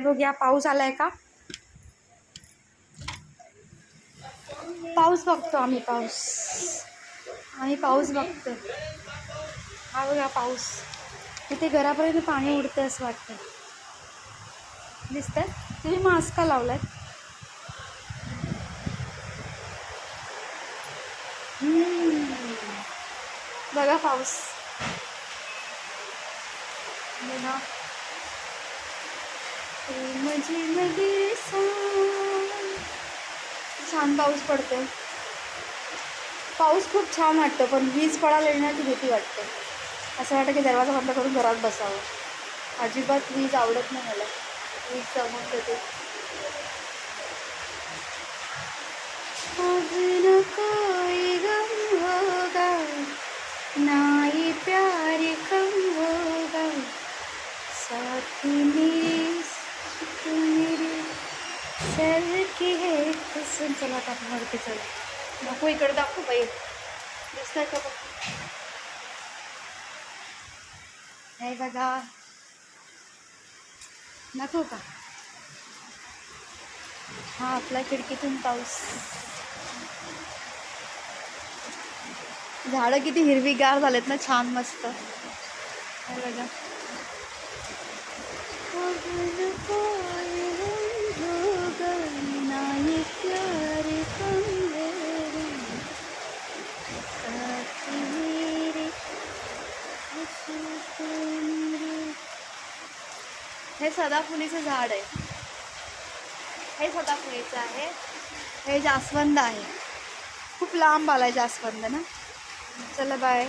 बघूया पाऊस आलाय का? पाऊस बघतो आम्ही पाऊस. आम्ही पाऊस बघतो हा बघा पाऊस. इथे घरापर्यंत पाणी उडतं असं वाटतं दिसतंय? तुम्ही मास्क का लावलाय? बघा पाऊस. बघा छान पाऊस पडतोय पाऊस खूप छान वाटतं पण वीज पडायला येण्याची भीती वाटते. असं वाटतं की दरवाजा बंद करून घरात बसावं. अजिबात वीज आवडत नाही मला. वीज जमून देते नाही न प्यार कम होगा. साथी मेरी सर की है चला आता आपण वरती चला. नको इकडे दाखवू बाई. दिसतंय का बघ? हे बघा. नको का? हा आपला खिडकीतून पाऊस. झाडं किती हिरवीगार झालेत ना छान मस्त. हे बघा अब न कोई गम होगा, ना ये प्यार कम होगा। साथ मेरे खुशबू मेरे. हे सदाफुलीचं झाड आहे. हे सदाफुलीचं आहे. हे जास्वंद आहे. खूप लांब आला आहे जास्वंद ना? चला बाय